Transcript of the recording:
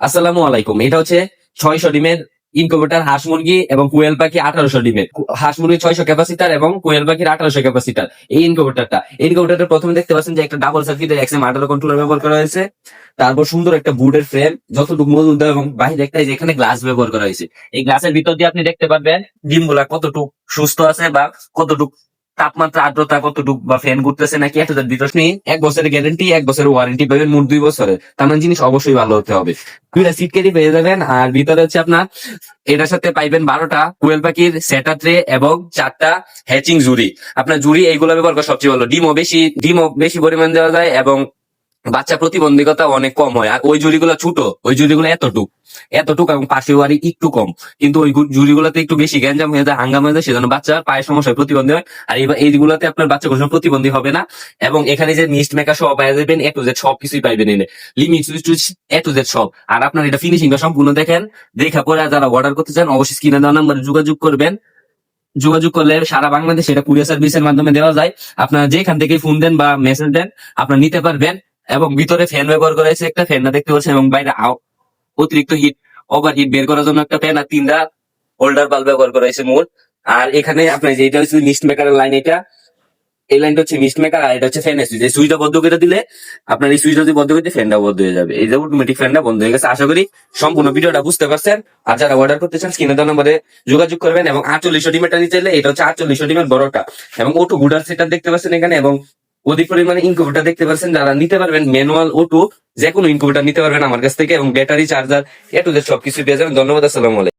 আসসালামু আলাইকুম। এটা হচ্ছে ছয়শো ডিমের ইনকিউবেটর হাঁস মুরগি এবং কোয়েল পাখি আঠারোশো ডিমের। হাঁস মুরগি ছয়শো ক্যাপাসিটার এবং কোয়েল পাখির আঠারোশো ক্যাপাসিটার এই ইনকিউবেটরটা ইনকিউবেটরটা প্রথমে দেখতে পাচ্ছেন যে একটা ডাবল সার্কিটের এক্সএম আঠারো কন্ট্রোলার ব্যবহার করা হয়েছে। তারপর সুন্দর একটা বুডের ফ্রেম যতটুকু মজুদ এবং বাহিরে একটা এখানে গ্লাস ব্যবহার করা হয়েছে। এই গ্লাসের ভিতর দিয়ে আপনি দেখতে পারবেন ডিমগুলা কতটুকু সুস্থ আছে বা কতটুকু তাপমাত্রা আর্দ্রতা কতটুকু বা ফ্যান ঘুরতেছে নাকি একটা ভিতর নেই এক বছরের গ্যারেন্টি এক বছরের ওয়ারেন্টি পাবেন মোট দুই বছরের তার মানে জিনিস অবশ্যই ভালো হতে হবে। দুইটা সিট কেটে পেয়ে যাবেন, আর ভিতরে হচ্ছে আপনার, এটার সাথে পাইবেন বারোটা কুয়েল পাখির সেটা ট্রে এবং চারটা হ্যাচিং জুড়ি আপনার জুড়ি এইগুলো ব্যবহার করা সবচেয়ে ভালো। ডিমও বেশি ডিমও বেশি পরিমাণ দেওয়া যায় এবং বাচ্চা প্রতিবন্ধকতা অনেক কম হয়। আর ওই জুড়িগুলো ছোট, ওই জুড়িগুলো এতটুক। এতটুক এবং পাশের বাড়ি একটু কম। কিন্তু ওই জুড়িগুলোতে একটু বেশি গ্যাঞ্জাম হয়ে যায় হাঙ্গাম হয়ে যায়, সেজন্য বাচ্চার পায়ের সমস্যায় প্রতিবন্ধী হয়। আর এইগুলোতে আপনার বাচ্চা কোনো প্রতিবন্ধী হবে না। এবং এখানে যে মিস্ট মেকা সব পাই যাবেন, এ টু জেড সব কিছুই পাইবেন এনে। লিমিট সুইচ টুইচ এ টু জেড সব। আর আপনার এটা ফিনিশিংটা সম্পূর্ণ দেখেন। দেখা পরে যারা অর্ডার করতে চান, অবশ্যই স্ক্রিনে দেওয়া নাম্বারে যোগাযোগ করবেন। যোগাযোগ করলে সারা বাংলাদেশে এটা কুরিয়ার সার্ভিসের মাধ্যমে দেওয়া যায়। আপনারা যেখান থেকে ফোন দেন বা মেসেজ দেন, আপনারা নিতে পারবেন। এবং ভিতরে ফ্যান ব্যবহার করা হয়েছে একটা ফ্যান দেখতে পাচ্ছেন, এবং বাইরে অতিরিক্ত হিট ওভার হিট বের করার জন্য একটা ফ্যান আর তিনটা হোল্ডার বাল্ব ব্যবহার করা হয়েছে মোট। আর এখানে আপনার যে এটা হচ্ছে মিস্ট মেকারের লাইন এটা, এই লাইনটা হচ্ছে মিস্ট মেকার আর এটা হচ্ছে ফ্যানের সুইচ এই সুইচটা বন্ধ করে দিলে আপনার এই সুইচটা যদি বন্ধ করে ফ্যানটা বন্ধ হয়ে যাবে। এই যে অটোমেটিক ফ্যানটা বন্ধ হয়ে গেছে। আশা করি সম্পূর্ণ ভিডিওটা বুঝতে পারছেন। আর যারা অর্ডার করতে চান, স্ক্রিনে দেওয়া নম্বরে যোগাযোগ করবেন। এবং আটচল্লিশশো ডিমেরটা নিতে চাইলে, এটা হচ্ছে আটচল্লিশশো ডিমের বড়টা। এবং ওটু গুডার সেটা দেখতে পাচ্ছেন এখানে, এবং অধিক পরিমাণে ইনকুবেটার দেখতে পাচ্ছেন যারা নিতে পারবেন ম্যানুয়াল ওটো যে কোনো ইনকুবেটার নিতে পারবেন আমার কাছ থেকে, এবং ব্যাটারি চার্জার এ সবকিছু পেয়ে যাবেন। ধন্যবাদ, আসসালামু আলাইকুম।